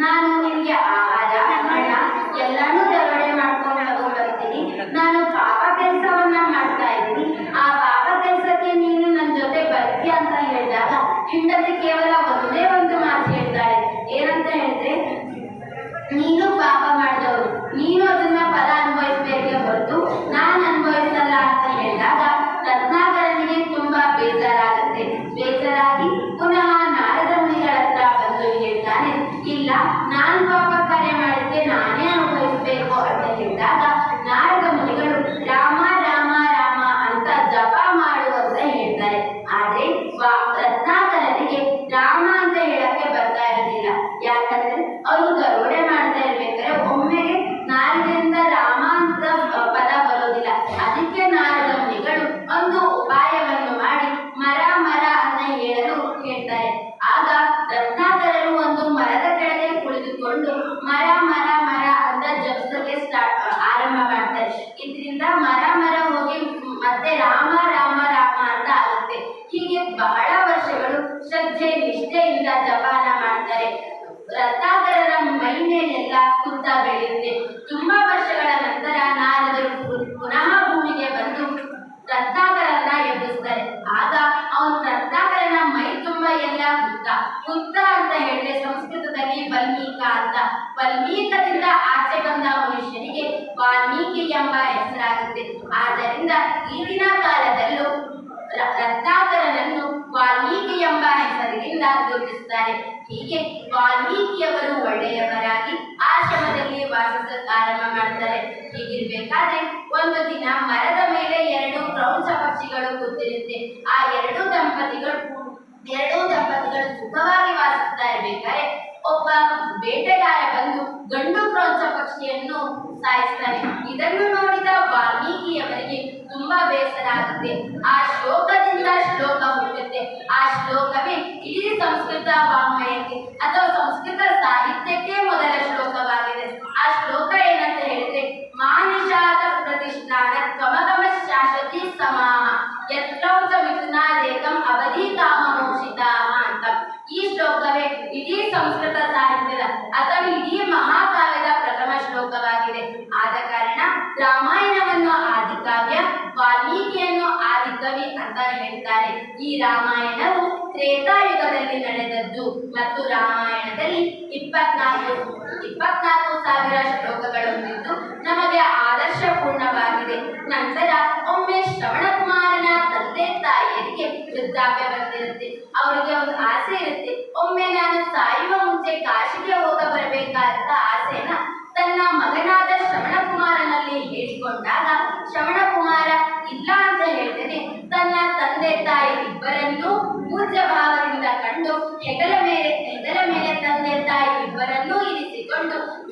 ನಾನು ನಿನಗೆ ಆಹಾರ ಹಣ ಎಲ್ಲಾನು ದರೋಡೆ ಮಾಡ್ಕೊಂಡು ತಗೊಂಡ್ ಬರ್ತೀನಿ ನಾನು ಪಾಪ ಕೆಲಸವನ್ನ ಮಾಡ್ತಾ ಇದ್ದೀನಿ ಆ ಪಾಪ ಕೆಲಸಕ್ಕೆ ನೀನು ನನ್ನ ಜೊತೆ ಬರ್ತೀಯ ಅಂತ ಹೇಳಿದಾಗ ಹೆಂಡತಿ ಕೇವಲ ಒಂದೇ ಒಂದು ಮಾತು ಹೇಳ್ತಾಳೆ ಏನಂತ ಹೇಳಿದ್ರೆ ನೀನು ಪಾಪ ಮಾಡಿದವರು ನೀನು ಅದನ್ನ ಫಲ ಅನುಭವಿಸಬೇಕೆ ಹೊರತು ನಾನು ಅನುಭವಿಸಲ್ಲ ಅಂತ ಹೇಳಿದಾಗ ರತ್ನಾಕರನಿಗೆ ತುಂಬಾ ಬೇಜಾರಾಗುತ್ತೆ ಬೇಜಾರಾಗಿ ಪುನಃ ನಾರದ ಮುನಿಗಳ ಹತ್ರ ಬಂದು ಹೇಳ್ತಾನೆ ಇಲ್ಲ ನಾನು ಪಾಪ ಕಾರ್ಯ ಮಾಡಿದ್ದೆ ನಾನೇ ಅನುಭವಿಸಬೇಕು ಅಂತ ಹೇಳಿದಾಗ ನಾರದ ಮುನಿಗಳು ರಾಮ ರಾಮ ರಾಮ ಅಂತ ಜಪ ಮಾಡು ಅಂತ ಹೇಳ್ತಾರೆ ಆದ್ರೆ ವಾ- ರತ್ನಾಕರನಿಗೆ ರಾಮ ಅಂತ ಹೇಳಕ್ಕೆ ಬರ್ತಾ ಇರೋದಿಲ್ಲ ಯಾಕಂದ್ರೆ ಅವರು ದರೋಡೆ ಮಾಡ್ತಾ ಇರ್ಬೇಕಾದ್ರೆ ಒಮ್ಮೆಗೆ ನಾಲಿಗೆಯಿಂದ ರಾಮ ಅಂತ ಪದ ಬರೋದಿಲ್ಲ ಅದಕ್ಕೆ ನಾರದ ಮುನಿಗಳು ಒಂದು ಉಪಾಯವನ್ನು ಮಾಡಿ ಮರ ಮರ ಅಂತ ಹೇಳಲು ಹೇಳ್ತಾರೆ ಆಗ ರತ್ನಾಕರರು ಒಂದು ಮರದ ಕೆಳಗೆ ಕುಳಿತುಕೊಂಡು ಮರ ಮರ ಮರ ಅಂತ ಜಪಿಸಕ್ಕೆ ಸ್ಟಾರ್ಟ್ ಆರಂಭ ಮಾಡ್ತಾರೆ ಇದರಿಂದ ಮರ ಮರ ಹೋಗಿ ಮತ್ತೆ ರಾಮ ರಾಮ ರಾಮ ಅಂತ ಆಗುತ್ತೆ ಹೀಗೆ ಬಹಳ ವರ್ಷಗಳು ಶ್ರದ್ಧೆ ನಿಷ್ಠೆಯಿಂದ ಜಪಾನ ಮಾಡ್ತಾರೆ ರತ್ನಾಕರರ ಮೈ ಮೇಲೆಲ್ಲ ಕುತ್ತ ಬೆಳೆಯುತ್ತೆ ತುಂಬಾ ವರ್ಷಗಳ ನಂತರ ನಾರದರು ಪು- ಪುನಃ ಭೂಮಿಗೆ ಬಂದು ರತ್ನಾಕರನ್ನ ಎಬ್ಬಿಸ್ತಾರೆ ಆಗ ಅವನು ರತ್ನಾಕರನ ಮೈ ತುಂಬ ಎಲ್ಲ ಹುತ್ತ ಹುತ್ತ ಅಂತ ಹೇಳಿದ್ರೆ ಸಂಸ್ಕೃತದಲ್ಲಿ ವಲ್ಮೀಕ ಅಂತ ವಲ್ಮೀಕದಿಂದ ಆಚೆ ಬಂದ ಮನುಷ್ಯನಿಗೆ ವಾಲ್ಮೀಕಿ ಎಂಬ ಹೆಸರಾಗುತ್ತೆ ಆದ್ದರಿಂದ ಈಗಿನ ಕಾಲದಲ್ಲೂ ರತ್ನಾಕರನನ್ನು ವಾಲ್ಮೀಕಿ ಎಂಬ ಹೆಸರಿನಿಂದ ಗುರುತಿಸುತ್ತಾರೆ. ಹೀಗೆ ವಾಲ್ಮೀಕಿಯವರು ಒಳ್ಳೆಯವರಾಗಿ ಆಶ್ರಮದಲ್ಲಿ ವಾಸಿಸಲು ಆರಂಭ ಮಾಡ್ತಾರೆ. ಹೀಗಿರ್ಬೇಕಾದ್ರೆ ಒಂದು ದಿನ ಮರದ ಮೇಲೆ ಎರಡು ಕ್ರೌಂಚ ಪಕ್ಷಿಗಳು ಕೂತಿರುತ್ತೆ. ಆ ಎರಡು ದಂಪತಿಗಳು, ಎರಡೂ ದಂಪತಿಗಳು ಸುಖವಾಗಿ ವಾಸಿಸ್ತಾ ಇರ್ಬೇಕಾದ್ರೆ ಒಬ್ಬ ಬೇಟೆಗಾರ ಬಂದು ಗಂಡು ಕ್ರೋಂಚ ಪಕ್ಷಿಯನ್ನು ಸಾಯಿಸ್ತಾನೆ. ಇದನ್ನು ನೋಡಿದ ವಾಲ್ಮೀಕಿಯವರಿಗೆ ತುಂಬಾ ಬೇಸರ ಆಗುತ್ತೆ. ಆ ಶ್ಲೋಕದಿಂದ ಶ್ಲೋಕ ಹುಟ್ಟುತ್ತೆ. ಆ ಶ್ಲೋಕವೇ ಇಡೀ ಸಂಸ್ಕೃತ ವಾಮಯಕ್ಕೆ ಅಥವಾ ಸಂಸ್ಕೃತ ಸಾಹಿತ್ಯಕ್ಕೆ ಮೊದಲ ಶ್ಲೋಕವಾಗಿದೆ. ಆ ಶ್ಲೋಕ ಏನಂತ ಹೇಳಿದ್ರೆ ಮಾನಿಷಾದ ಪ್ರತಿಷ್ಠಾನ ಕಮಗಮ ಶಾಶ್ವತಿ ಸಮಾಹ ಮಿಥುನಾದೇಕಂ ಅವಧಿ ಕಾಮ ಸಂಸ್ಕೃತ ಸಾಹಿತ್ಯದ ಅಥವಾ ಇಡೀ ಮಹಾಕಾವ್ಯದ ಪ್ರಥಮ ಶ್ಲೋಕವಾಗಿದೆ. ಆದ ಕಾರಣ ರಾಮಾಯಣವನ್ನು ಆದಿಕಾವ್ಯ, ವಾಲ್ಮೀಕಿಯನ್ನು ಆದಿಕವಿ ಅಂತ ಹೇಳ್ತಾರೆ. ಈ ರಾಮಾಯಣವು ತ್ರೇತಾಯುಗದಲ್ಲಿ ನಡೆದದ್ದು ಮತ್ತು ರಾಮಾಯಣದಲ್ಲಿ ಇಪ್ಪತ್ನಾಲ್ಕು ಇಪ್ಪತ್ನಾಲ್ಕು ಸಾವಿರ ಶ್ಲೋಕಗಳೊಂದಿದ್ದು ನಮಗೆ ಆದರ್ಶಪೂರ್ಣವಾಗಿದೆ. ನಂತರ ಒಮ್ಮೆ ಶ್ರವಣಕುಮಾರನ ತಂದೆ ತಾಯಿಯರಿಗೆ ವೃದ್ಧಾಪ್ಯ ಬಂದಿರುತ್ತೆ. ಅವರಿಗೆ ಒಂದು ಆಸೆ ಇರುತ್ತೆ. ಒಮ್ಮೆ ನಾನು ಸಾಯುವ ಮುಂಚೆ ಕಾಶಿಗೆ ಹೋಗ ಬರಬೇಕಾದ ಆಸೆನ ತನ್ನ ಮಗನಾದ ಶ್ರವಣಕುಮಾರನಲ್ಲಿ ಹೇಳಿಕೊಂಡಾಗ, ಶ್ರವಣಕುಮಾರ, ಇಲ್ಲ ಅಂತ ಹೇಳ್ತೇನೆ ತನ್ನ ತಂದೆ ತಾಯಿ ಇಬ್ಬರನ್ನೂ ಪೂಜ್ಯ ಭಾವದಿಂದ ಕಂಡು ಹೆಗಲ ಮೇಲೆ ಹೆಗಲ ಮೇಲೆ ತಂದೆ ತಾಯಿ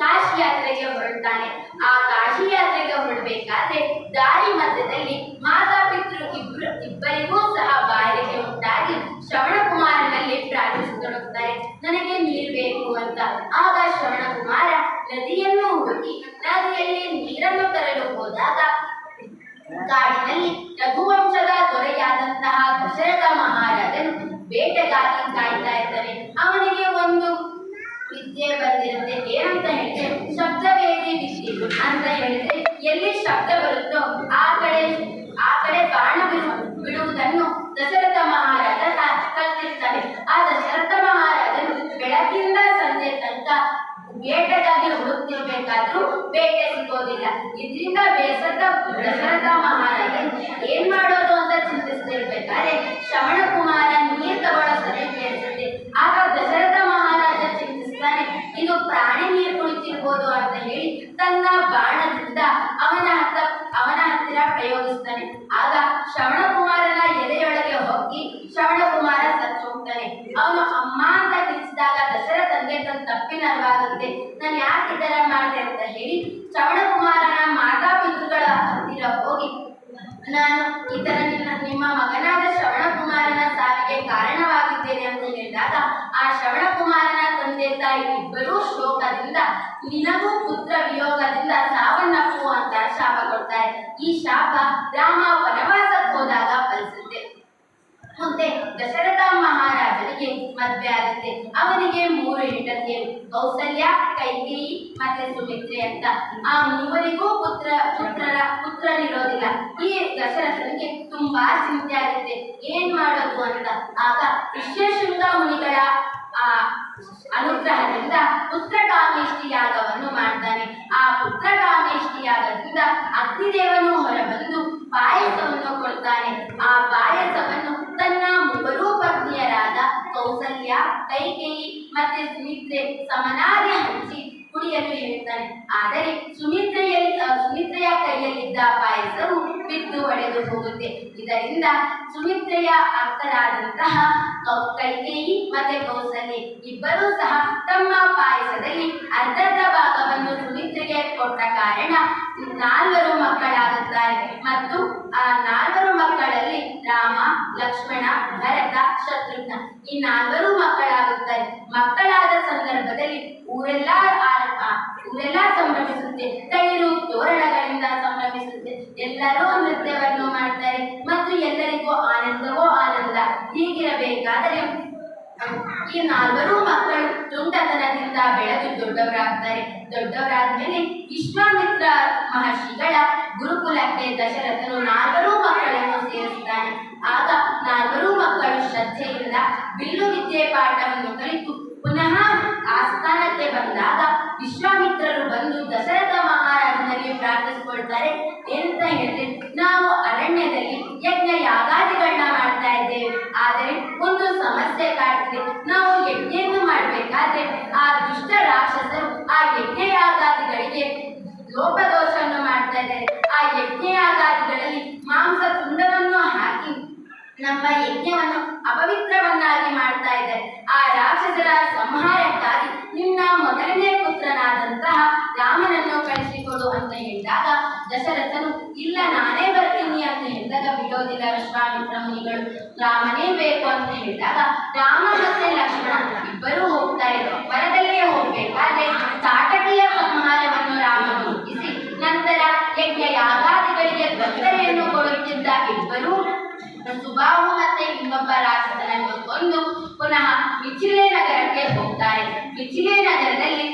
ಕಾಶಿ ಯಾತ್ರೆಗೆ ಹೊರಡ್ತಾನೆ. ಆ ಕಾಶಿ ಯಾತ್ರೆಗೆ ಹೊರಡಬೇಕಾದ್ರೆ ದಾರಿ ಮಧ್ಯದಲ್ಲಿ ಮಾತಾಪಿತೃ ಇಬ್ಬರು ಇಬ್ಬರಿಗೂ ಸಹ ಬಾಯಿಗೆ ಉಂಟಾಗಿ ಶ್ರವಣಕುಮಾರನಲ್ಲಿ ಪ್ರಾರ್ಥಿಸತೊಡಗುತ್ತಾರೆ ನನಗೆ ನೀರು ಬೇಕು ಅಂತ. ಆಗ ಶ್ರವಣಕುಮಾರ ನದಿಯನ್ನು ಹುಡುಕಿ ನದಿಯಲ್ಲಿ ನೀರನ್ನು ತರಲು ಹೋದಾಗ ಕಾಡಿನಲ್ಲಿ ರಘುವಂಶದ ದೊರೆಯಾದಂತಹ ದಶರಥ ಮಹಾರಾಜನು ಬೇಟೆಗಾಗಿ ಕಾಯ್ತಾ ಇದ್ದಾನೆ ಅವನಿಗೆ ಒಂದು ವಿದ್ಯೆ ಬಂದಿರುತ್ತೆ ಏನಂತ ಹೇಳಿದ್ರೆ ಶಬ್ದವೇದಿ ವಿದ್ಯೆ ಅಂತ ಹೇಳಿದ್ರೆ ಎಲ್ಲಿ ಶಬ್ದ ಬರುತ್ತೋ ಆ ಕಡೆ ಆ ಕಡೆ ಬಾಣ ಬಿಡು, ಬಿಡುವುದನ್ನು ದಶರಥ ಮಹಾರಾಜ ಕಲ್ತಿರ್ತಾರೆ ಆ ದಶರಥ ಮಹಾರಾಜನು ಬೆಳಗಿಂದ ಸಂಜೆ ತನಕ ಬೇಟೆಗಾಗಿ ಹುಡುಕ್ತಿರ್ಬೇಕಾದ್ರೂ ಬೇಟೆ ಸಿಗೋದಿಲ್ಲ. ಇದರಿಂದ ಬೇಸತ್ತ ದಶರಥ ಮಹಾರಾಜನು ಏನ್ ಮಾಡೋದು ಅಂತ ಚಿಂತಿಸ್ತಿರ್ಬೇಕಾದ್ರೆ ಶ್ರವಣ ಕುಮಾರ ನೀರ್ ತಗೊಳ್ಳೋ ಸರಿ ಕೇಳಿಸುತ್ತೆ ಆಗ ದಶರಥ ಮಹಾರಾಜ ಚಿಂತಿಸ್ತಾನೆ ಇದು ಪ್ರಾಣಿ ನೀರು ಕುಳಿತಿರ್ಬೋದು ಅಂತ ಹೇಳಿ ತನ್ನ ಬಾಣದಿಂದ ಅವನ ಹತ್ತ ಅವನ ಹತ್ತಿರ ಪ್ರಯೋಗಿಸ್ತಾನೆ. ಆಗ ಶ್ರವಣ ಕುಮಾರನ ಎದೆಯೊಳಗೆ ಹೋಗಿ ಶ್ರವಣ ಕುಮಾರ ಸತ್ತು ಹೋಗ್ತಾನೆ ಅವನು ಅಮ್ಮ ಅಂತ ತಿಳಿಸಿದಾಗ ದಸರ ತಂದೆ ತನ್ನ ತಪ್ಪಿನ ಅರಿವಾಗುತ್ತೆ. ನಾನು ಯಾಕೆ ಈ ಥರ ಮಾಡಿದೆ ಅಂತ ಹೇಳಿ ಶ್ರವಣಕುಮಾರನ ಮಾತಾಪಿತೃಗಳ ಹತ್ತಿರ ಹೋಗಿ, ನಾನು ಈ ತರ ನಿನ್ನ, ನಿಮ್ಮ ಮಗನಾದ ಶ್ರವಣಕುಮಾರನ ಸಾವಿಗೆ ಕಾರಣವಾಗಿದ್ದೇನೆ ಅಂತ ಹೇಳಿದಾಗ ಆ ಶ್ರವಣಕುಮಾರನ ತಂದೆ ತಾಯಿ ಇಬ್ಬರೂ ಶೋಕದಿಂದ ನಿನಗೂ ಪುತ್ರ ಈ ಶಾಪ ರಾಮ ವನವಾಸಕ್ಕೆ ಹೋದಾಗ ಫಲಿಸುತ್ತೆ. ಮುಂದೆ ದಶರಥ ಮಹಾರಾಜನಿಗೆ ಮದ್ವೆ ಆಗುತ್ತೆ. ಅವರಿಗೆ ಮೂರು ಹೆಂಡತಿಯರು ಕೌಸಲ್ಯ ಕೈಕೇಯಿ ಮತ್ತೆ ಸುಮಿತ್ರೆ ಅಂತ. ಆ ಮೂವರಿಗೂ ಪುತ್ರ, ಪುತ್ರರ, ಪುತ್ರರಿರೋದಿಲ್ಲ. ಈ ದಶರಥನಿಗೆ ತುಂಬಾ ಚಿಂತೆ ಆಗುತ್ತೆ. ಏನ್ ಮಾಡೋದು ಅಂತ. ಆಗ ವಿಶ್ವಶೃಂಗ ಮುನಿಗಳ, ಆ ಅನುಗ್ರಹದಿಂದ ಪುತ್ರಕಾಮೇಷ್ಠಿ ಯಾಗವನ್ನು ಮಾಡ್ತಾನೆ. ಆ ಪುತ್ರಕಾಮೇಷ್ಠಿ ಯಾಗದಿಂದ ಅಗ್ನಿದೇವನು ಹೊರಬಂದು ಪಾಯಸವನ್ನು ಕೊಡ್ತಾನೆ. ಆ ಪಾಯಸವನ್ನು ತನ್ನ ಮೂವರು ಪತ್ನಿಯರಾದ ಕೌಸಲ್ಯ, ಕೈಕೇಯಿ ಮತ್ತೆ ಸುಮಿತ್ರೆ ಸಮನಾಗಿ ಹಂಚಿ ಕುಡಿಯಲು ಹೇಳುತ್ತಾನೆ ಆದರೆ ಸುಮಿತ್ರೆಯಲ್ಲಿ ಸುಮಿತ್ರೆಯ ಕೈಯಲ್ಲಿದ್ದ ಪಾಯಸವು ಬಿದ್ದು ಒಡೆದು ಹೋಗುತ್ತೆ. ಇದರಿಂದ ಸುಮಿತ್ರೆಯ ಅರ್ಥರಾದಂತಹ ಕೈಕೇಯಿ ಮತ್ತೆ ಕೌಸಲ್ಯ ಇಬ್ಬರೂ ಸಹ ತಮ್ಮ ಪಾಯಸದಲ್ಲಿ ಅರ್ಧರ್ಧ ಭಾಗವನ್ನು ಸುಮಿತ್ರೆಗೆ ಕೊಟ್ಟ ಕಾರಣ ನಾಲ್ವರು ಮಕ್ಕಳಾಗುತ್ತಾರೆ. ಮತ್ತು ಆ ನಾಲ್ವರು ಮಕ್ಕಳಲ್ಲಿ ರಾಮ, ಲಕ್ಷ್ಮಣ, ಭರತ, ಶತ್ರುಘ್ನ. ಈ ನಾಲ್ವರು ಮಕ್ಕಳಾಗುತ್ತಾರೆ ಮಕ್ಕಳಾದ ಸಂದರ್ಭದಲ್ಲಿ ಊರೆಲ್ಲ ಆ- ಆ- ಊರೆಲ್ಲ ಸಂಭ್ರಮಿಸುತ್ತೆ. ತಳಿರು ತೋರಣಗಳಿಂದ ಸಂಭ್ರಮಿಸುತ್ತೆ. ಎಲ್ಲರೂ ನೃತ್ಯವನ್ನು ಮಾಡ್ತಾರೆ ಮತ್ತು ಎಲ್ಲರಿಗೂ ಆನಂದವೋ ಆನಂದ. ಹೀಗಿರಬೇಕಾದರೆ ಈ ನಾಲ್ವರು ಮಕ್ಕಳು ತುಂಟತನದಿಂದ ಬೆಳೆದು ದೊಡ್ಡವರಾಗ್ತಾರೆ. ದೊಡ್ಡವರಾದ್ಮೇಲೆ ವಿಶ್ವಾಮಿತ್ರ ಮಹರ್ಷಿಗಳ ಗುರುಕುಲಕ್ಕೆ ದಶರಥನು ನಾಲ್ವರು ಮಕ್ಕಳನ್ನು ಸೇರಿಸ್ತಾನೆ. ಆಗ ನಾಲ್ವರು ಮಕ್ಕಳು ಶ್ರದ್ಧೆಯಿಂದ ಬಿಲ್ಲು ವಿದ್ಯೆ ಪಾಠವನ್ನು ಕಲಿತು ಪುನಃ ಆಸ್ಥಾನಕ್ಕೆ ಬಂದಾಗ ವಿಶ್ವಾಮಿತ್ರರು ಬಂದು ದಶರಥ ಮಹಾರಾಜನಲ್ಲಿ ಪ್ರಾರ್ಥಿಸಿಕೊಳ್ತಾರೆ ಎಂತ ಹೇಳಿದ್ರೆ ನಾವು ಅರಣ್ಯದಲ್ಲಿ ಯಜ್ಞ ಯಾಗಾದಿಗಳನ್ನ ಮಾಡ್ತಾ ಇದ್ದೇವೆ ಆದರೆ ಒಂದು ಸಮಸ್ಯೆ ಕಾಡ್ತಿದೆ ನಾವು ಯಜ್ಞೆಯನ್ನು ಮಾಡಬೇಕಾದ್ರೆ ಆ ದುಷ್ಟ ರಾಕ್ಷಸರು ಆ ಯಜ್ಞ ಯಾಗಾದಿಗಳಿಗೆ ಲೋಪದೋಷವನ್ನು ಮಾಡ್ತಾ ಇದ್ದಾರೆ ಆ ಯಜ್ಞ ಯಾಗಾದಿಗಳಲ್ಲಿ ಮಾಂಸ ತುಂಡವನ್ನು ಹಾಕಿ ನಮ್ಮ ಯಜ್ಞವನ್ನು ಅಪವಿತ್ರವನ್ನಾಗಿ ಮಾಡ್ತಾ ಇದ್ದಾರೆ ಆ ರಾಕ್ಷಸರ ಸಂಹಾರಕ್ಕಾಗಿ ನಿನ್ನ ಮೊದಲನೇ ಪುತ್ರನಾದಂತಹ ರಾಮನನ್ನು ಕಳಿಸಿಕೊಡು ಅಂತ ಹೇಳಿದಾಗ ದಶರಥನು ಇಲ್ಲ ನಾನೇ ಬರ್ತೀನಿ ಅಂತ ಹೇಳಿದಾಗ ಬಿಡೋದಿಲ್ಲ ವಿಶ್ವಾಮಿತ್ರ ಮುನಿಗಳು ರಾಮನೇ ಬೇಕು ಅಂತ ಹೇಳಿದಾಗ ರಾಮ ಮತ್ತೆ ಲಕ್ಷ್ಮಣ ಇಬ್ಬರೂ ಹೋಗ್ತಾರೆ ವನದಲ್ಲೇ ಹೋಗ್ಬೇಕಾದ್ರೆ ತಾಟಕಿಯ ಸಂಹಾರವನ್ನು ರಾಮ ಮುಗಿಸಿ ನಂತರ ಯಜ್ಞ ಯಾಗಾದಿಗಳಿಗೆ ತೊಂದರೆಯನ್ನು ಕೊಡುತ್ತಿದ್ದ ಇಬ್ಬರೂ ಸುಬಾಹು ಮತ್ತೆ ಇನ್ನೊಬ್ಬ ರಾಕ್ಷಸನನ್ನು ಕೊಂದು ಪುನಃ ಮಿಥಿಲೆ ನಗರಕ್ಕೆ ಹೋಗ್ತಾರೆ. ಮಿಥಿಲೆ ನಗರದಲ್ಲಿ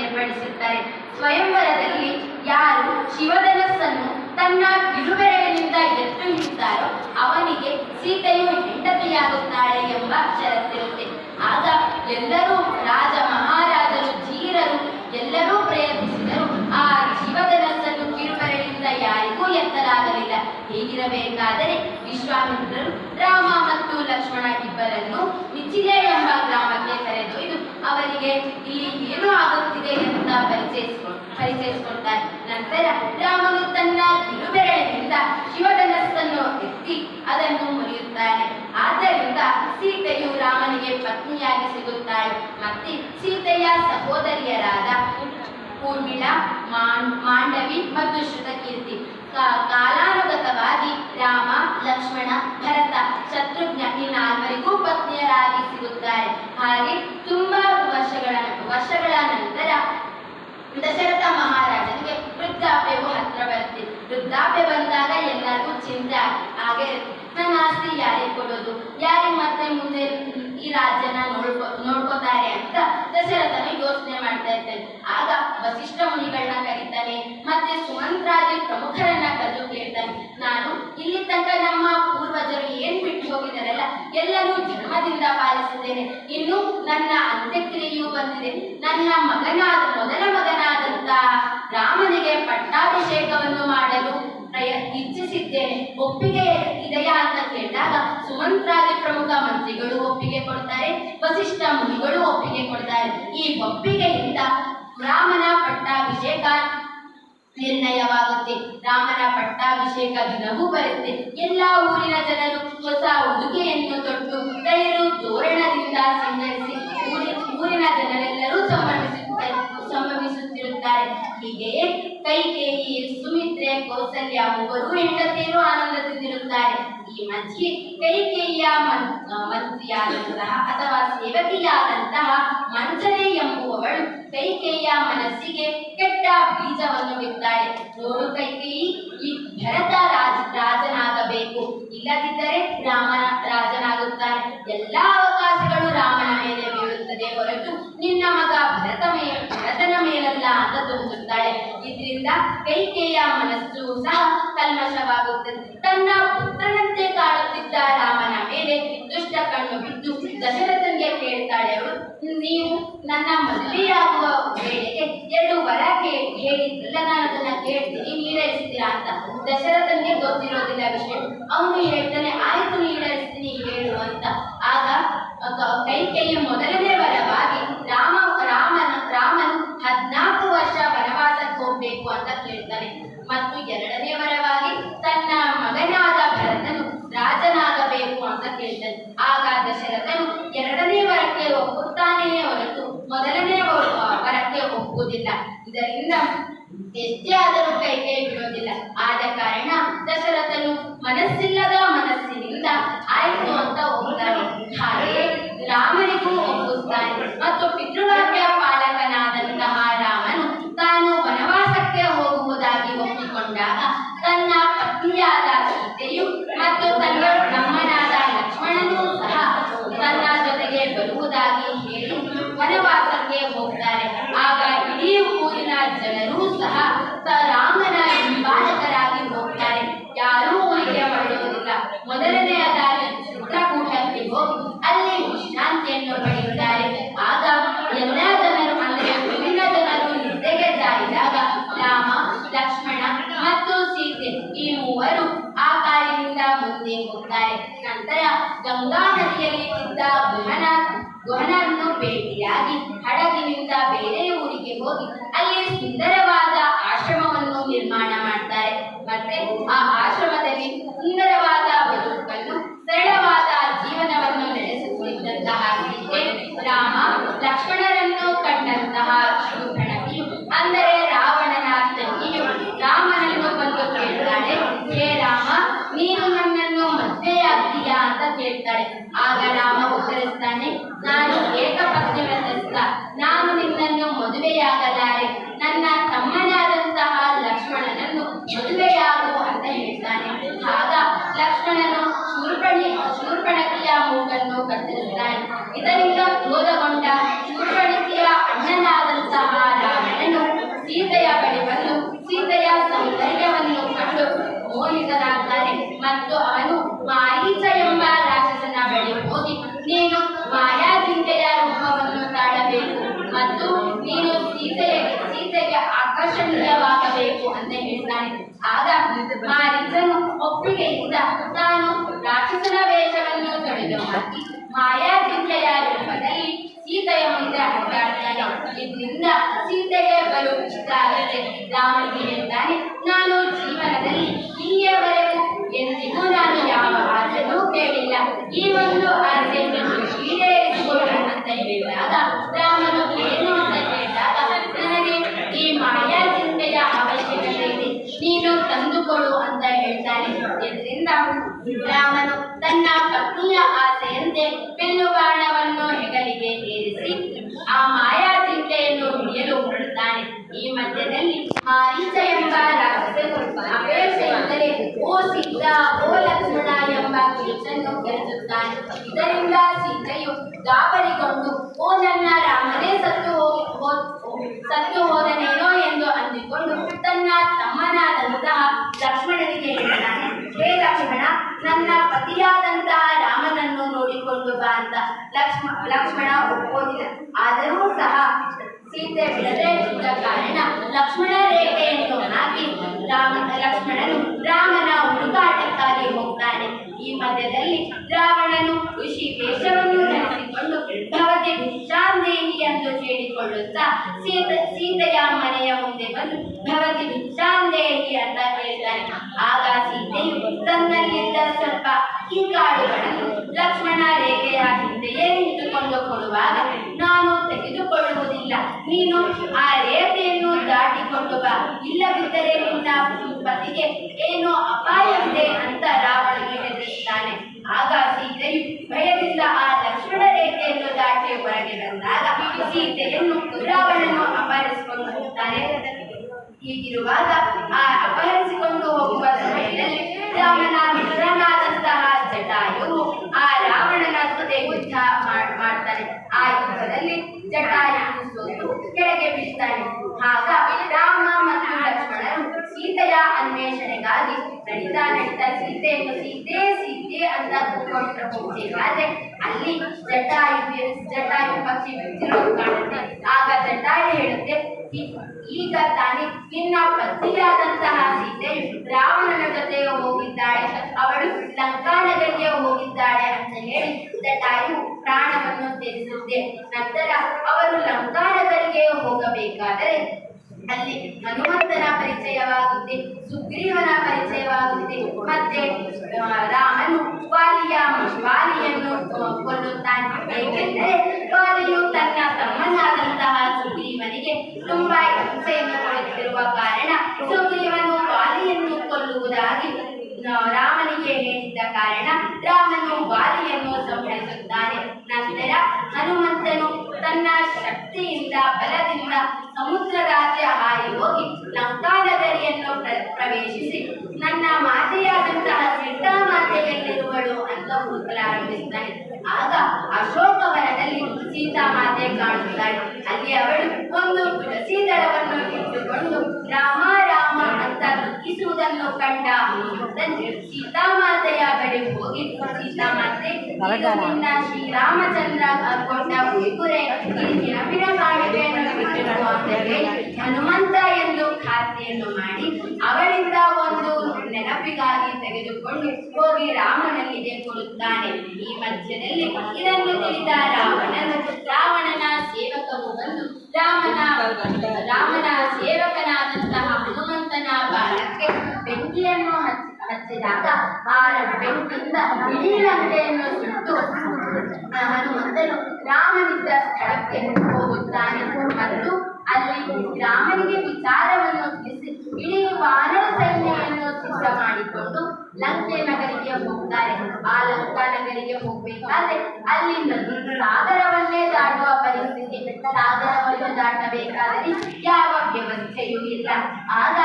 ಏರ್ಪಡಿಸುತ್ತಾರೆ. ಸ್ವಯಂವರದಲ್ಲಿ ಯಾರು ಶಿವಧನಸ್ಸನ್ನು ತನ್ನ ಬಿರುಬೆರಳಿನಿಂದ ಎತ್ತು ಹಿಡಿತಾರೋ ಅವನಿಗೆ ಸೀತೆಯು ಹೆಂಡತಿಯಾಗುತ್ತಾಳೆ ಎಂಬ ಷರತ್ತಿರುತ್ತೆ. ಆಗ ಎಲ್ಲರೂ ರಾಜ ಮಹಾರಾಜರು ಧೀರರು ಎಲ್ಲರೂ ಪ್ರಯತ್ನಿಸಿದರು ಆ ಶಿವಧನಸ್ಸನ್ನು ಕಿರುಬೆರಳಿನಿಂದ ಯಾರಿಗೂ ಎತ್ತಲಾಗಲಿಲ್ಲ ಹೀಗಿರಬೇಕಾದರೆ ವಿಶ್ವಾಮಿತ್ರರು ರಾಮ ಮತ್ತು ಲಕ್ಷ್ಮಣ ಇಬ್ಬರನ್ನು ಮಿಥಿಲೆ ಎಂಬ ಗ್ರಾಮಕ್ಕೆ ಕರೆದೊಯ್ದು ಅವರಿಗೆ ಇಲ್ಲಿ ಏನು ಆಗುತ್ತಿದೆ ಅಂತ ಪರಿಚಯಿಸಿಕೊಂಡು ಪರಿಚಯಿಸಿಕೊಳ್ತಾರೆ ನಂತರ ರಾಮನು ತನ್ನ ಕಿರುಬೆರಳಿನಿಂದ ಶಿವಧನಸ್ಸನ್ನು ಎತ್ತಿ ಅದನ್ನು ಮುರಿಯುತ್ತಾನೆ. ಆದ್ದರಿಂದ ಸೀತೆಯು ರಾಮನಿಗೆ ಪತ್ನಿಯಾಗಿ ಸಿಗುತ್ತಾಳೆ. ಮತ್ತೆ ಸೀತೆಯ ಸಹೋದರಿಯರಾದ ಊರ್ಮಿಳ ಮಾಂಡ್ ಮಾಂಡವಿ ಮತ್ತು ಶ್ರುತಕೀರ್ತಿ ಕಾಲಾನುಗತವಾಗಿ ರಾಮ, ಲಕ್ಷ್ಮಣ, ಭರತ, ಶತ್ರುಘ್ನ ಈ ನಾಲ್ವರಿಗೂ ಪತ್ನಿಯರಾಗಿ ಸಿಗುತ್ತಾರೆ. ಹಾಗೆ ತುಂಬಾ ವರ್ಷಗಳ ವರ್ಷಗಳ ನಂತರ ದಶರಥ ಮಹಾರಾಜನಿಗೆ ವೃದ್ಧಾಪ್ಯವು ಹತ್ರ ಬರುತ್ತೆ. ವೃದ್ಧಾಪ್ಯ ಬಂದಾಗ ಎಲ್ಲರಿಗೂ ಚಿಂತೆ ಇರುತ್ತೆ. ನನ್ನ ಆಸ್ತಿ ಯಾರಿಗೆ ಕೊಡೋದು? ಯಾರಿಗೆ ಮತ್ತೆ ಮುಂದೆ ಈ ರಾಜ್ಯನ ನೋಡ್ಕೊ, ನೋಡ್ಕೋತಾರೆ ಅಂತ ದಶರಥನು ಯೋಚನೆ ಮಾಡ್ತಾ ಇರ್ತಾನೆ. ಆಗ ವಸಿಷ್ಠ ಮುನಿಗಳನ್ನ ಕರೀತಾನೆ, ಮತ್ತೆ ಸುಮಂತ್ರಾದಿ ಪ್ರಮುಖರನ್ನ ಕರೆದು ಕೇಳ್ತಾನೆ. ನಾನು ಇಲ್ಲಿ ತನಕ ನಮ್ಮ ಪೂರ್ವಜರು ಏನ್ ಬಿಟ್ಟು ಹೋಗಿದಾರಲ್ಲ ಎಲ್ಲರೂ ಜನ್ಮದಿಂದ ಪಾಲಿಸಿದ್ದೇನೆ. ಇನ್ನು ನನ್ನ ಅಂತ್ಯಕ್ರಿಯೆಯೂ ಬಂದಿದೆ. ನನ್ನ ಮಗನಾದ, ಮೊದಲ ಮಗನಾದಂತ ರಾಮನಿಗೆ ಪಟ್ಟಾಭಿಷೇಕವನ್ನು ಮಾಡಲು ಪ್ರಯ, ಇಚ್ಛಿಸಿದ್ದೇನೆ. ಒಪ್ಪಿಗೆ ಇದೆಯಾ ಅಂತ ಕೇಳಿದಾಗ ಸುಮಂತ್ರಾದಿ ಪ್ರಮುಖ ಮಂತ್ರಿಗಳು ಒಪ್ಪಿಗೆ ಕೊಡ್ತಾರೆ, ವಸಿಷ್ಠ ಮುನಿಗಳು ಒಪ್ಪಿಗೆ ಕೊಡ್ತಾರೆ. ಈ ಒಪ್ಪಿಗೆಯಿಂದ ರಾಮನ ಪಟ್ಟಾಭಿಷೇಕ ನಿರ್ಣಯವಾಗುತ್ತೆ. ರಾಮನ ಪಟ್ಟಾಭಿಷೇಕ ದಿನವೂ ಬರುತ್ತೆ. ಎಲ್ಲ ಊರಿನ ಜನರು ಹೊಸ ಉಡುಗೆಯನ್ನು ತೊಟ್ಟು ತೈರು ತೋರಣದಿಂದ ಸಿಂಗರಿಸಿ ಊರಿ ಊರಿನ ಜನರೆಲ್ಲರೂ ಸಂಭ್ರಮಿಸುತ್ತಾರೆ ಸಂಭ್ರಮಿಸುತ್ತಿರುತ್ತಾರೆ ಹೀಗೆಯೇ ಕೈಕೇಯಿ ಸುಮಿತ್ರೆ ಕೌಸಲ್ಯ ಮೂವರು ಹೆಂಡತಿಯರು ಆನಂದದಿಂದಿರುತ್ತಾರೆ. ಈ ಮಧ್ಯೆ ಕೈಕೇಯಿಯ ಮನ್- ಆ, ಮಂತ್ರಿಯಾದಂತಹ ಅಥವಾ ಸೇವಕಿಯಾದಂತಹ ಮಂಚನೆ ಎಂಬುವವಳು ಕೈಕೇಯಿಯ ಮನಸ್ಸಿಗೆ ಕೆಟ್ಟ ಬೀಜವನ್ನು ಬಿತ್ತಾಳೆ ನೋಡು ಕೈಕೇಯಿ ಕೈಕೇಯ ಮನಸ್ಸು ಸಹ ಕಲ್ಮಶವಾಗುತ್ತದೆ ತನ್ನ ಪುತ್ರನಂತೆ ಕಾಣುತ್ತಿದ್ದ ರಾಮನ ಮೇಲೆ ದುಷ್ಟ ಕಣ್ಣು ಬಿದ್ದು ದಶರಥನಿಗೆ ಕೇಳ್ತಾಳೆ ನೀವು ನನ್ನ ಮದುವೆಯಾಗುವ ವೇಳೆಗೆ ಎರಡು ವರ ಹೇಳಿದ್ರಲ್ಲ ನಾನು ಅದನ್ನ ಕೇಳ್ತೀನಿ ಈಡೇರಿಸ್ತೀರಾ ಅಂತ ದಶರಥನಿಗೆ ಗೊತ್ತಿರೋದಿಲ್ಲ ವಿಷಯ. ಅವನು ಹೇಳ್ತಾನೆ, ಆಯ್ತು ಈಡೇರಿಸ್ತೀನಿ ಹೇಳು ಅಂತ. ಆಗ ಕೈಕೇಯಿಯ ಮೊದಲನೇ ವರವಾಗಿ ರಾಮ ರಾಮನ ರಾಮನು ಹದ್ನಾಲ್ಕು ವರ್ಷ ಹೊರಡುವುದಿಲ್ಲ ಮದುವೆಯಾಗ್ತೀಯಾ ಅಂತ ಕೇಳ್ತಾಳೆ ಆಗ ರಾಮ ಉತ್ತರಿಸ್ತಾನೆ ನಾನು ಏಕಪತ್ನಿ ವ್ರತಸ್ಥ ನಾನು ನಿನ್ನನ್ನು ಮದುವೆಯಾಗಲಾರೆ ನನ್ನ ತಮ್ಮನಾದಂತಹ ಲಕ್ಷ್ಮಣನನ್ನು ಮದುವೆಯಾಗು ಅಂತ ಹೇಳ್ತಾನೆ ಆಗ ಲಕ್ಷ್ಮಣನು ಶೂರ್ಪಣಿ ಶೂರ್ಪಣಕಿಯ ಮೂಗನ್ನು ಕತ್ತರಿಸ್ತಾನೆ ಇದರಿಂದ ಕ್ರೋಧಗೊಂಡ ಶೂರ್ಪಣಕಿಯ ಅಣ್ಣನಾದಂತಹ ರಾವಣನು ಸೀತೆಯ ಬಳಿ ಬಂದು ಸೀತೆಯ ಸೌಂದರ್ಯವನ್ನು ಕಂಡು ಮೋಹಿತನಾಗ್ತಾನೆ ಮತ್ತು ಅವನು ಮಾರೀಚ ಎಂಬ ರಾಕ್ಷಸನ ಬಳಿ ಹೋಗಿ ನೀನು ಮಾಯಾಜಿಂಕೆಯ ರೂಪವನ್ನು ತಾಳಬೇಕು ಮತ್ತು ನೀನು ಸೀತೆಯ ಸೀತೆಗೆ ಆಕರ್ಷಣೀಯವಾಗಬೇಕು ಅಂತ ಹೇಳ್ತಾನೆ ಆಗ ಮಾರೀಚನು ಒಪ್ಪಿಗೆಯಿಂದ ತಾನು ರಾಕ್ಷಸನ ವೇಷವನ್ನು ತೊಡೆದು ಹಾಕಿ ಮಾಯಾಜಿಂಕೆಯ ರೂಪದಲ್ಲಿ ಸೀತೆಯ ಮುಂದೆ ಅಡ್ಡಾಡ್ತಾನೆ. ಇದರಿಂದ ಸೀತೆಗೆ ಬಲು ಇಷ್ಟ ರಾಮನಿಗೆ ಹೇಳ್ತಾನೆ ನಾನು ಜೀವನದಲ್ಲಿ ಇಲ್ಲಿಯವರೆಗೂ ಎಂದಿಗೂ ನಾನು ಯಾವ ಆಸೆನೂ ಕೇಳಿಲ್ಲ. ಈ ಒಂದು ಆಸೆಯನ್ನು ಈಡೇರಿಸಿಕೊಳ್ಳು ಅಂತ ಹೇಳಿದಾಗ ರಾಮನು ಏನು ಅಂತ ಕೇಳಿದಾಗ, ನನಗೆ ಈ ಮಾಯಾ ಚಿಂತೆಯ ಅವಶ್ಯಕತೆ ಇದೆ. ನೀನು ತಂದುಕೊಳ್ಳು ಅಂತ ಹೇಳ್ತಾನೆ. ಇದರಿಂದ ರಾಮನು ತನ್ನ ಪತ್ನಿಯ ಆಸೆಯಂತೆ ಬೆನ್ನುಬಾಣವನ್ನು ಹೆಗಲಿಗೆ ಏರಿಸಿ ಆ ಮಾಯಾ ಜಿಂಕೆಯನ್ನು ಹಿಡಿಯಲು ಹೊರಡುತ್ತಾನೆ ಈ ಮಧ್ಯದಲ್ಲಿ ಮಾರೀಚ ಎಂಬ ರಾಕ್ಷಸನು ಅಪೇಕ್ಷೆಯಿಂದಲೇ ಓ ಸೀತ ಓ ಲಕ್ಷ್ಮಣ ಎಂಬ ಕೇಸನ್ನು ಕೆರೆಸುತ್ತಾನೆ ಇದರಿಂದ ಸೀತೆಯು ಗಾಬರಿಗೊಂಡು, ಓ ನನ್ನ ರಾಮನೇ, ಸತ್ತು ಹೋಗಿ ಸತ್ತು ಹೋದನೇನೋ ಎಂದು ಅಂದುಕೊಂಡು, ತನ್ನ ತಮ್ಮನಾದಂತಹ ಲಕ್ಷ್ಮಣನಿಗೆ ಹೇಳ್ತಾನೆ, ಹೇ ಲಕ್ಷ್ಮಣ, ನನ್ನ ಪತಿಯಾದಂತಹ ರಾಮನನ್ನು ನೋಡಿಕೊಂಡು ಬಾ ಅಂತ ಲಕ್ಷ್ಮ, ಲಕ್ಷ್ಮಣ ಒಪ್ಪೋದಿಲ್ಲ ಆದರೂ ಸಹ ಸೀತೆ ಇದ್ದ ಕಾರಣ ಲಕ್ಷ್ಮಣ ರೇಖೆಯನ್ನು ಹಾಕಿ ರಾಮ, ಲಕ್ಷ್ಮಣನು ರಾಮನ ಹುಡುಕಾಟಕ್ಕಾಗಿ ಹೋಗ್ತಾನೆ. ಈ ಮಧ್ಯದಲ್ಲಿ ರಾವಣನು ಋಷಿ ವೇಷವನ್ನು ಧರಿಸಿಕೊಂಡು ಭವತಿ ಭಿಕ್ಷಾಂದೇಹಿ ಎಂದು ಕೇಳಿಕೊಳ್ಳುತ್ತಾ ಸೀತ, ಸೀತೆಯ ಮನೆಯ ಮುಂದೆ ಬಂದು ಭವತಿ ಭಿಕ್ಷಾಂದೇಹಿ ಅಂತ ಹೇಳ್ತಾನೆ ಆಗ ಸೀತೆಯು ತನ್ನಲ್ಲಿದ್ದ ಸ್ವಲ್ಪ ಈ ಲಕ್ಷ್ಮಣ ರೇಖೆಯ ಹಿಂದೆಯೇ ನಿಂತುಕೊಂಡು ಕೊಡುವಾಗ? ನಾನು ತೆಗೆದುಕೊಳ್ಳುವುದಿಲ್ಲ. ನೀನು ಆ ರೇಖೆಯನ್ನು ದಾಟಿಕೊಂಡು ಬಾ. ಇಲ್ಲದಿದ್ದರೆ ನಿನ್ನ ಪತಿಗೆ ಏನೋ ಅಪಾಯವಿದೆ ಅಂತ ರಾವಣ ಹೆದರಿಸ್ತಾನೆ ಆಗ ಸೀತೆಯು ಭಯದಿಂದ ಆ ಲಕ್ಷ್ಮಣ ರೇಖೆಯನ್ನು ದಾಟಿ ಹೊರಗೆ ಬಂದಾಗ ಸೀತೆಯನ್ನು ರಾವಣನು ಅಪಹರಿಸಿಕೊಂಡು ಹೋಗುತ್ತಾನೆ ಹೀಗಿರುವಾಗ ಆ ಅಪಹರಿಸಿಕೊಂಡು ಹೋಗುವ ಸಮಯದಲ್ಲಿ ರಾಮನ ಮಿತ್ರನಾದಂತಹ ಜಟಾಯುವು ಆ ರಾವಣನ ಜೊತೆ ಯುದ್ಧ ಮಾಡ್- ಮಾಡ್ತಾನೆ ಆ ಯುದ್ಧದಲ್ಲಿ ಜಟಾಯು ಸೋತು ಕೆಳಗೆ ಬೀಳ್ತಾನೆ. ಆಗ ರಾಮ ಮತ್ತು ಲಕ್ಷ್ಮಣರು ಸೀತೆಯ ಅನ್ವೇಷಣೆಗಾಗಿ ನಡೀತಾ ನಡೀತಾ ಸೀತೆಯನ್ನು ಸೀತೆ ಸೀತೆ ಅಂತ ಕೂತ್ಕೊಂಡು ಹೋಗ್ಬೇಕಾದ್ರೆ ಅಲ್ಲಿ ಜಟಾಯು ಜಟಾಯು ಪಕ್ಷಿ ಬಿತ್ತಿರೋದು ಕಾಣುತ್ತೆ. ಆಗ ಜಟಾಯು ಹೇಳುತ್ತೆ, "ಈ- ಈಗ ತಾನೇ ನಿನ್ನ ಪತ್ನಿಯಾದಂತಹ ಸೀತೆ ರಾವಣನ ಜೊತೆ ಹೋಗಿದ್ದಾಳೆ. ಅವಳು ಲಂಕಾನಗರಿಗೆ ಹೋಗಿದ್ದಾಳೆ. ಜಟಾಯು ಪ್ರಾಣವನ್ನು ತ್ಯಜಿಸುತ್ತೆ ನಂತರ ಅವರು ಲಂಕಾರಗಳಿಗೆ ಹೋಗಬೇಕಾದರೆ ಅಲ್ಲಿ ಹನುಮಂತನ ಪರಿಚಯವಾಗುತ್ತೆ ಸುಗ್ರೀವನ ಪರಿಚಯವಾಗುತ್ತೆ ಮತ್ತೆ ರಾಮನು ವಾಲಿಯ ವಾಲಿಯನ್ನು ಕೊಲ್ಲುತ್ತಾನೆ. ಏಕೆಂದರೆ ವಾಲಿಯು ತನ್ನ ತಮ್ಮನಾದಂತಹ ಸುಗ್ರೀವನಿಗೆ ತುಂಬಾ ಹಿಂಸೆಯನ್ನು ಕೊಡುತ್ತಿರುವ ಕಾರಣ ಸುಗ್ರೀವನು ವಾಲಿಯನ್ನು ಕೊಲ್ಲುವುದಾಗಿ ರಾಮನಿಗೆ ಹೇಳಿದ್ದ ಕಾರಣ ರಾಮನು ವಾಲಿಯನ್ನು ಸಂಹರಿಸುತ್ತಾನೆ ನಂತರ ಹನುಮಂತನು ತನ್ನ ಶಕ್ತಿಯಿಂದ ಬಲದಿಂದ ಸಮುದ್ರದಾಚೆ ಹಾರಿ ಹೋಗಿ ಲಂಕಾನಗರಿಯನ್ನು ಪ್ರ- ಪ್ರವೇಶಿಸಿ, ನನ್ನ ಮಾತೆಯಾದಂತಹ ಸೀತಾಮಾತೆಯಲ್ಲಿರುವಳು ಅಂತ ಹುಡುಕಲಾರಂಭಿಸುತ್ತಾನೆ ಆಗ ಅಶೋಕವನದಲ್ಲಿ ಸೀತಾಮಾತೆ ಕಂಡ ಸೀತಾಮಾತೆಯ ಬಳಿ ಹೋಗಿ ಸೀತಾಮಾತೆ ಶ್ರೀರಾಮಚಂದ್ರ ಕೊಟ್ಟ ಉಡುಗೊರೆ ಈ ಕಾಣಿಕೆಯನ್ನು ಹನುಮಂತ ಎಂದು ಖಾತೆಯನ್ನು ಮಾಡಿ ಅವಳಿಂದ ಒಂದು ನೆನಪಿಗಾಗಿ ತೆಗೆದುಕೊಂಡು ಹೋಗಿ ರಾಮನಲ್ಲಿಗೆ ಕೊಡುತ್ತಾನೆ. ಈ ಮಧ್ಯದಲ್ಲಿ ಇದನ್ನು ತಿಳಿದ ರಾವಣನು ರಾವಣನ ಸೇವಕನು ಬಂದು ರಾಮನ ರಾಮನ ಸೇವಕನಾದಂತಹ ಹನುಮಂತನ ಬಾಲಕ್ಕೆ ಬೆಂಕಿಯನ್ನು ಹಚ್ಚಿ ಹಚ್ಚಿದಾಗ ಆ ಬೆಂಕಿಯಿಂದ ಇಡೀ ಲಂಕೆಯನ್ನು ಸುಟ್ಟು ಹನುಮಂತನು ರಾಮನಿದ್ದ ಸ್ಥಳಕ್ಕೆ ಹೋಗುತ್ತಾನೆ ಮತ್ತು ಅಲ್ಲಿ ರಾಮನಿಗೆ ವಿಚಾರವನ್ನು ತಿಳಿಸಿ ಇಡೀ ವಾನರ ಸೈನ್ಯವನ್ನು ಸಿದ್ಧ ಮಾಡಿಕೊಂಡು ಲಂಕೆ ನಗರಿಗೆ ಹೋಗ್ತಾರೆ. ಆ ಲಂಕ ನಗರಿಗೆ ಹೋಗ್ಬೇಕಾದ್ರೆ ಅಲ್ಲಿನ ನದಿ ಸಾಗರವನ್ನೇ ದಾಟುವ ಪರಿಸ್ಥಿತಿ. ಸಾಗರವನ್ನು ದಾಟಬೇಕಾದರೆ ಯಾವ ಇಲ್ಲ ಆಗ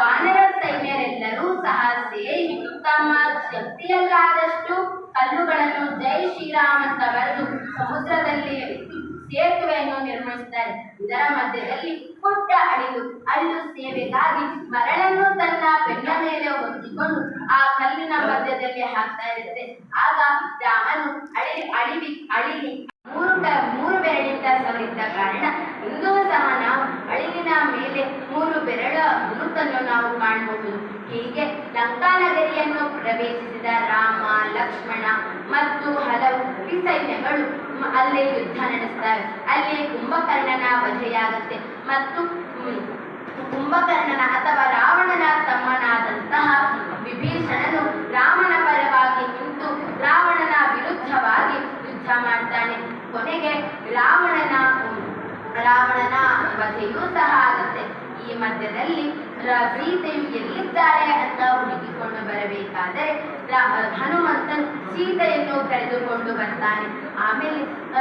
ವಾನರ ಸೈನ್ಯರೆಲ್ಲರೂ ಸಹ ಸೇರಿ ತಮ್ಮ ಶಕ್ತಿಯಲ್ಲಾದಷ್ಟು ಕಲ್ಲುಗಳನ್ನು ಜೈ ಶ್ರೀರಾಮ ಅಂತ ಬರೆದು ಸಮುದ್ರದಲ್ಲಿ ಸೇತುವೆಯನ್ನು ನಿರ್ಮಿಸುತ್ತಾರೆ ಇದರ ಮಧ್ಯದಲ್ಲಿ ಪುಟ್ಟ ಅಳಿಲು. ಅಳಿಲು ಸೇವೆಗಾಗಿ ಮರಳನ್ನು ತನ್ನ ಬೆನ್ನ ಮೇಲೆ ಹೊತ್ತಿಕೊಂಡು ಆ ಕಲ್ಲಿನ ಮಧ್ಯದಲ್ಲಿ ಹಾಕ್ತಾ ಇರುತ್ತೆ. ಆಗ ರಾಮನು ಅಳಿ, ಅಳಿವಿ, ಅಳಿಲಿ ಮೂರು ಮೂರು ಬೆರಳಿಂದ ಸವರಿದ್ದ ಕಾರಣ ಇಂದೂ ಸಹ ನಾವು ಅಳಿಲಿನ ಮೇಲೆ ಮೂರು ಬೆರಳ ಗುರುತನ್ನು ನಾವು ಕಾಣಬಹುದು ಪ್ರವೇಶಿಸಿದ ರಾಮ, ಲಕ್ಷ್ಮಣ ಮತ್ತು ಹಲವು ಸೈನ್ಯಗಳು ಅಲ್ಲೇ ಯುದ್ಧ ನಡೆಸ್ತಾರೆ. ಅಲ್ಲಿ ಕುಂಭಕರ್ಣನ ವಧೆಯಾಗುತ್ತೆ. ಮತ್ತು ಕುಂಭಕರ್ಣನ ಅಥವಾ ರಾವಣನ ತಮ್ಮನಾದಂತಹ ವಿಭೀಷಣನು ರಾಮನ ಪರವಾಗಿ ನಿಂತು ರಾವಣನ ವಿರುದ್ಧವಾಗಿ ಯುದ್ಧ ಮಾಡ್ತಾನೆ. ಕೊನೆಗೆ ರಾವಣನ ರಾವಣನ ವಧೆಯೂ ಸಹ ಆಗುತ್ತೆ. ಈ ಮಧ್ಯದಲ್ಲಿ ಸೀತೆಯು ಎಲ್ಲಿದ್ದಾಳೆ ಅಂತ ಹುಡುಕಿಕೊಂಡು ಬರಬೇಕಾದರೆ ರಾಮ ಹನುಮಂತನು ಸೀತೆಯನ್ನು ಕರೆದುಕೊಂಡು ಬರ್ತಾನೆ. ಆಮೇಲೆ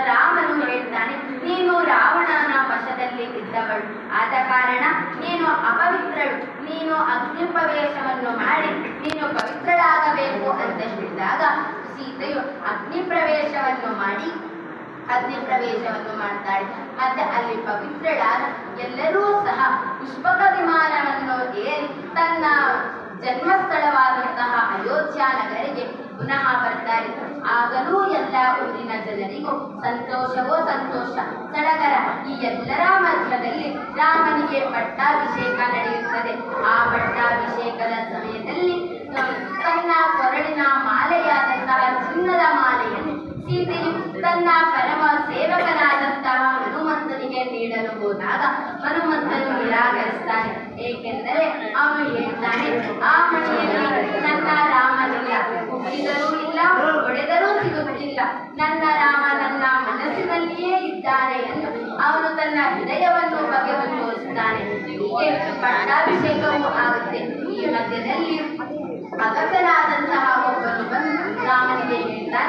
ರಾಮನು ಹೇಳ್ತಾನೆ, ನೀನು ರಾವಣನ ವಶದಲ್ಲಿ ಇದ್ದವಳು. ಆದ ಕಾರಣ ನೀನು ಅಪವಿತ್ರಳು. ನೀನು ಅಗ್ನಿಪ್ರವೇಶವನ್ನು ಮಾಡಿ ನೀನು ಪವಿತ್ರಳಾಗಬೇಕು. ಅಂತ ಹೇಳಿದಾಗ ಸೀತೆಯು ಅಗ್ನಿಪ್ರವೇಶವನ್ನು ಮಾಡಿ ಅಗ್ನಿ ಪ್ರವೇಶವನ್ನು ಮಾಡ್ತಾಳೆ. ಮತ್ತೆ ಅಲ್ಲಿ ಪವಿತ್ರಳಾದ ಎಲ್ಲರೂ ಸಹ ಪುಷ್ಪಕ ವಿಮಾನವನ್ನು ಏರಿ ತನ್ನ ಜನ್ಮಸ್ಥಳವಾದಂತಹ ಅಯೋಧ್ಯ ನಗರಿಗೆ ಪುನಃ ಬರ್ತಾರೆ. ಆಗಲೂ ಎಲ್ಲ ಊರಿನ ಜನರಿಗೂ ಸಂತೋಷವೋ ಸಂತೋಷ. ಸಡಗರ ಈ ಎಲ್ಲರ ಮಧ್ಯದಲ್ಲಿ ರಾಮನಿಗೆ ಪಟ್ಟಾಭಿಷೇಕ ನಡೆಯುತ್ತದೆ. ಆ ಪಟ್ಟಾಭಿಷೇಕದ ಸಮಯದಲ್ಲಿ ತನ್ನ ಕೊರಳಿನ ಮಾಲೆಯಾದಂತಹ ಚಿನ್ನದ ಮಾಲೆಯನ್ನು ಸೀತೆಯು ತನ್ನ ಪರಮ ಸೇವಕನಾದಂತಹ ಹನುಮಂತನಿಗೆ ನೀಡಲು ಹೋದಾಗ ಹನುಮಂತನು ನಿರಾಕರಿಸ್ತಾನೆ. ಏಕೆಂದರೆ ಅವನು ಹೇಳ್ತಾನೆ, ಆ ಮನೆಯಲ್ಲಿ ನನ್ನ ರಾಮನಿಲ್ಲ. ಹುಟ್ಟಿದರೂ ಇಲ್ಲ ಹೊಡೆದರೂ ಸಿಗುತ್ತಿಲ್ಲ. ನನ್ನ ರಾಮ ನನ್ನ ಮನಸ್ಸಿನಲ್ಲಿಯೇ ಇದ್ದಾನೆ ಎಂದು ಅವನು ತನ್ನ ಹೃದಯವನ್ನು ಬಗೆದು ತೋರಿಸ್ತಾನೆ ಹೀಗೆ ಪಟ್ಟಾಭಿಷೇಕವೂ ಆಗುತ್ತೆ. ಈ ಮಧ್ಯದಲ್ಲಿ ಅಗಸರಾದಂತಹ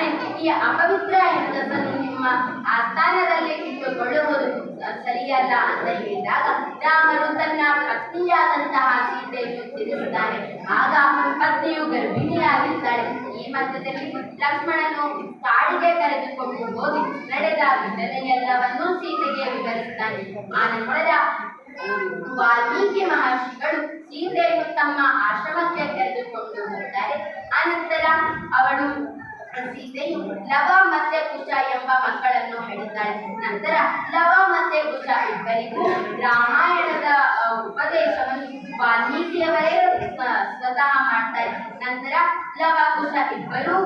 ಹೇಳ್ತಾನೆ ಈ ಅಪವಿತ್ರ ಹೆಂಗಸನ್ನು ನಿಮ್ಮ ಆಸ್ಥಾನದಲ್ಲಿ ಇಟ್ಟುಕೊಳ್ಳುವುದು ಸರಿಯಲ್ಲ ಅಂತ ಹೇಳಿದಾಗ ರಾಮನು ತನ್ನ ಪತ್ನಿಯಾದಂತಹ ಸೀತೆಯನ್ನು ತಿಳಿಸುತ್ತಾನೆ. ಆಗ ಪತ್ನಿಯು ಗರ್ಭಿಣಿಯಾಗಿದ್ದಾಳೆ. ಈ ಮಧ್ಯದಲ್ಲಿ ಲಕ್ಷ್ಮಣನು ಕಾಡಿಗೆ ಕರೆದುಕೊಂಡು ಹೋಗಿ ನಡೆದ ಘಟನೆಯೆಲ್ಲವನ್ನೂ ಸೀತೆಗೆ ವಿವರಿಸುತ್ತಾನೆ. ಆ ನಂತರ ವಾಲ್ಮೀಕಿ ಮಹರ್ಷಿಗಳು ಸೀತೆಯನ್ನು ತಮ್ಮ ಆಶ್ರಮಕ್ಕೆ ಕರೆದುಕೊಂಡು ಹೋಗುತ್ತಾರೆ ಆನಂತರ ಅವಳು ಸೀತೆಯು ಲವ ಮತ್ತೆ ಕುಶ ಎಂಬ ಮಕ್ಕಳನ್ನು ಹೇಳುತ್ತಾಳೆ ನಂತರ ಲವ ಮತ್ತೆ ಕುಶ ಇಬ್ಬರಿಗೂ ರಾಮಾಯಣದ ಉಪದೇಶವನ್ನು ವಾಲ್ಮೀಕಿಯವರೇ ಸ್ವತಃ ಮಾಡ್ತಾರೆ. ನಂತರ ಲವ, ಕುಶ ಇಬ್ಬರು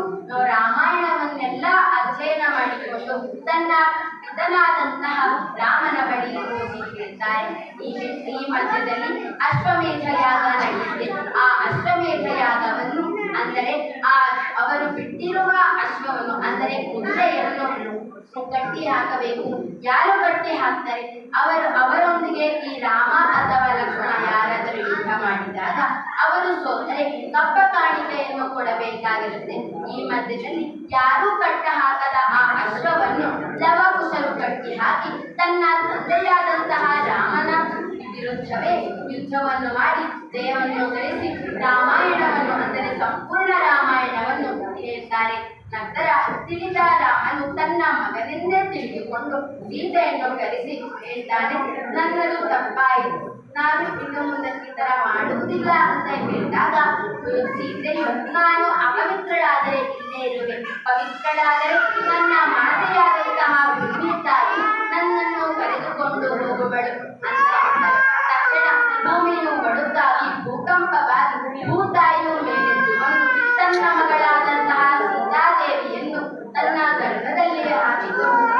ರಾಮಾಯಣವನ್ನೆಲ್ಲ ಅಧ್ಯಯನ ಮಾಡಿಕೊಂಡು ತನ್ನ ಪಿತನಾದಂತಹ ರಾಮನ ಬಳಿ ಹೋಗಿ ಹೇಳ್ತಾರೆ ಈ ಮಧ್ಯದಲ್ಲಿ ಅಶ್ವಮೇಧ ಯಾಗ ನಡೆಯುತ್ತೆ ಆ ಅಶ್ವಮೇಧ ಯಾಗವನ್ನು ಅಂದರೆ ಆ ಅವರು ಬಿಟ್ಟಿರುವ ಅಶ್ವವನ್ನು, ಅಂದರೆ ಕುದುರೆಯನ್ನು ಕಟ್ಟಿ ಹಾಕಬೇಕು. ಯಾರು ಕಟ್ಟಿ ಹಾಕ್ತಾರೆ? ಅವರು ಅವರೊಂದಿಗೆ ಈ ರಾಮ ಅಥವಾ ಲಕ್ಷ್ಮಣ ಯಾರಾದರೂ ಯುದ್ಧ ಮಾಡಿದಾಗ ಅವರು ಸೋತರೆ ಕಪ್ಪ ಕಾಣಿಕೆಯನ್ನು ಕೊಡಬೇಕಾಗಿರುತ್ತೆ. ಈ ಮಧ್ಯದಲ್ಲಿ ಯಾರೂ ಕಟ್ಟ ಹಾಕದ ಆ ಅಶ್ವವನ್ನು ಲವಕುಶರು ಕಟ್ಟಿ ಹಾಕಿ ತನ್ನ ತಂದೆಯಾದಂತಹ ರಾಮನ ವಿರುದ್ಧವೇ ಯುದ್ಧವನ್ನು ಮಾಡಿ ಜಯವನ್ನು ಗಳಿಸಿ ರಾಮಾಯಣವನ್ನು ಅಂದರೆ ಸಂಪೂರ್ಣ ರಾಮಾಯಣವನ್ನು ಹೇಳ್ತಾರೆ ನಂತರ ತಿಳಿದ ರಾಮನು ತನ್ನ ಮಗನೆಂದೇ ತಿಳಿದುಕೊಂಡು ಸೀತೆಯನ್ನು ಕರೆಸಿ ಹೇಳ್ತಾನೆ ನನ್ನದು ತಪ್ಪಾಯಿತು. ನಾನು ಇನ್ನು ಮುಂದೆ ಈ ತರ ಮಾಡುವುದಿಲ್ಲ ಅಂತ ಹೇಳಿದಾಗ ಸೀತೆಯು, ನಾನು ಅಪವಿತ್ರಳಾದರೆ ಇಲ್ಲೇ ಇರುವೆ. ಪವಿತ್ರಳಾದರೆ ನನ್ನ ಮಾತೆಯಾದಂತಹ ಭೂಮಿ ತಾಯಿ ನನ್ನನ್ನು ಕರೆದುಕೊಂಡು ಹೋಗುವಳು. ಅಂತ. ತಕ್ಷಣ ಭೂಮಿಯು ಬಡುತ್ತಾಗಿ ಭೂಕಂಪವಾಗಿ ಭೂತಾಯಿಯು ಮೇಲೆ ತನ್ನ ಸೀತಾದೇವಿಯನ್ನು ತನ್ನ ಗರ್ಭದಲ್ಲಿ ಹಾಕಿಕೊಂಡು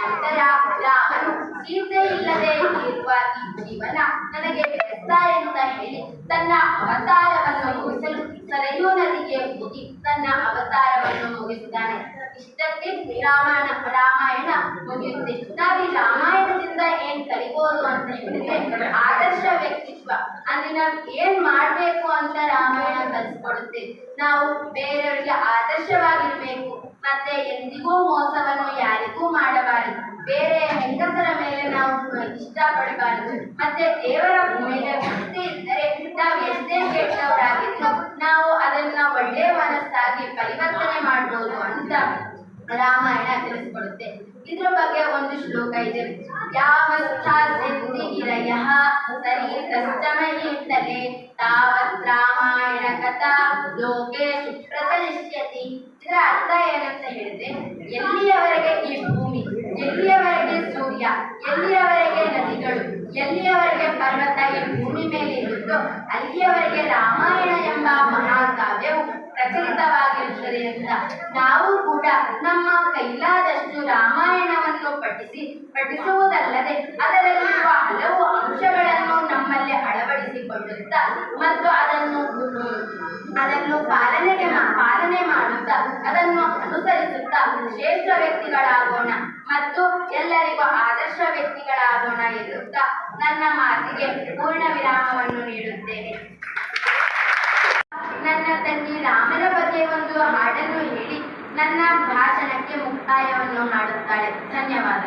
ನಂತರ ರಾಮನು ಸೀತೆ ಇಲ್ಲದೆ ಇರುವ ಈ ಜೀವನ ನನಗೆ ವ್ಯರ್ಥ ಅಂತ ಹೇಳಿ ತನ್ನ ಅವತಾರವನ್ನು ಮುಗಿಸಲು ಸರಯೂ ನದಿಗೆ ಹೋಗಿ ತನ್ನ ಅವತಾರವನ್ನು ಮುಗಿಸಿದ್ದಾನೆ. ಇಷ್ಟಕ್ಕೆ ರಾಮಾಯಣ ರಾಮಾಯಣ ಮುಗಿಯುತ್ತೆ. ನಾವು ರಾಮಾಯಣದಿಂದ ಏನ್ ಕಲಿಬೋದು ಅಂತ ಹೇಳಿದ್ರೆ ಆದರ್ಶ ವ್ಯಕ್ತಿತ್ವ. ಅಂದ್ರೆ ನಾವು ಏನ್ ಮಾಡ್ಬೇಕು ಅಂತ ರಾಮಾಯಣ ಕಲಿಸ್ಕೊಡುತ್ತೆ? ನಾವು ಬೇರೆಯವರಿಗೆ ಆದರ್ಶವಾಗಿರ್ಬೇಕು. ಮತ್ತೆ ಎಂದಿಗೂ ಮೋಸವನ್ನು ಯಾರಿಗೂ ಮಾಡಬಾರದು. ಬೇರೆ ಹೆಂಗಸರ ಮೇಲೆ ನಾವು ಇಷ್ಟಪಡಬಾರದು. ಮತ್ತೆ ದೇವರ ಮೇಲೆ ಭಕ್ತಿ ಇದ್ದರೆ ನಾವು ಎಷ್ಟೇ ಕೆಟ್ಟವರಾಗಿದ್ರು ನಾವು ಅದನ್ನ ಒಳ್ಳೆಯ ಮನಸ್ಸಾಗಿ ಪರಿವರ್ತನೆ ಮಾಡ್ಬೋದು ಅಂತ ರಾಮಾಯಣ ತಿಳಿಸ್ಕೊಡುತ್ತೆ. ಇದ್ರ ಬಗ್ಗೆ ಒಂದು ಶ್ಲೋಕ ಇದೆ. ಯಾವಸ್ಥಾ ಗಿರಯ ಸರಿ ತಸ್ತಮಹಿತಲೆ ತಾವತ್ ರಾಮಾಯಣ ಕಥಾ ಲೋಕೇಶು ಪ್ರಚಲಿಷ್ಯತಿ ಇದರ ಅರ್ಥ ಏನಂತ ಹೇಳಿದ್ರೆ, ಎಲ್ಲಿಯವರೆಗೆ ಈ ಭೂಮಿ, ಎಲ್ಲಿಯವರೆಗೆ ಸೂರ್ಯ, ಎಲ್ಲಿಯವರೆಗೆ ನದಿಗಳು, ಎಲ್ಲಿಯವರೆಗೆ ಪರ್ವತ ಈ ಭೂಮಿ ಮೇಲೆ ಇರುತ್ತೋ, ಅಲ್ಲಿಯವರೆಗೆ ರಾಮಾಯಣ ಎಂಬ ಮಹಾಕಾವ್ಯವು ಪ್ರಚಲಿತವಾಗಿರುತ್ತದೆ ಅಂತ ನಾವು ಕೂಡ ನಮ್ಮ ಕೈಲಾದಷ್ಟು ರಾಮಾಯಣವನ್ನು ಪಠಿಸಿ, ಪಠಿಸುವುದಲ್ಲದೆ ಅದರಲ್ಲಿರುವ ಹಲವು ಅಂಶಗಳನ್ನು ನಮ್ಮಲ್ಲಿ ಅಳವಡಿಸಿಕೊಳ್ಳುತ್ತಾ ಮತ್ತು ಅದನ್ನು ಅದನ್ನು ಪಾಲನೆಗೆ ಪಾಲನೆ ಮಾಡುತ್ತಾ, ಅದನ್ನು ಅನುಸರಿಸುತ್ತಾ ಶ್ರೇಷ್ಠ ವ್ಯಕ್ತಿಗಳಾಗೋಣ ಮತ್ತು ಎಲ್ಲರಿಗೂ ಆದರ್ಶ ವ್ಯಕ್ತಿಗಳಾಗೋಣ ಎನ್ನುತ್ತಾ ನನ್ನ ಮಾತಿಗೆ ಪೂರ್ಣ ವಿರಾಮವನ್ನು ನೀಡುತ್ತೇನೆ. ನನ್ನ ತಂಗಿ ರಾಮನ ಬಗ್ಗೆ ಒಂದು ಹಾಡನ್ನು ಹೇಳಿ ನನ್ನ ಭಾಷಣಕ್ಕೆ ಮುಕ್ತಾಯವನ್ನು ಮಾಡುತ್ತಾಳೆ ಧನ್ಯವಾದ.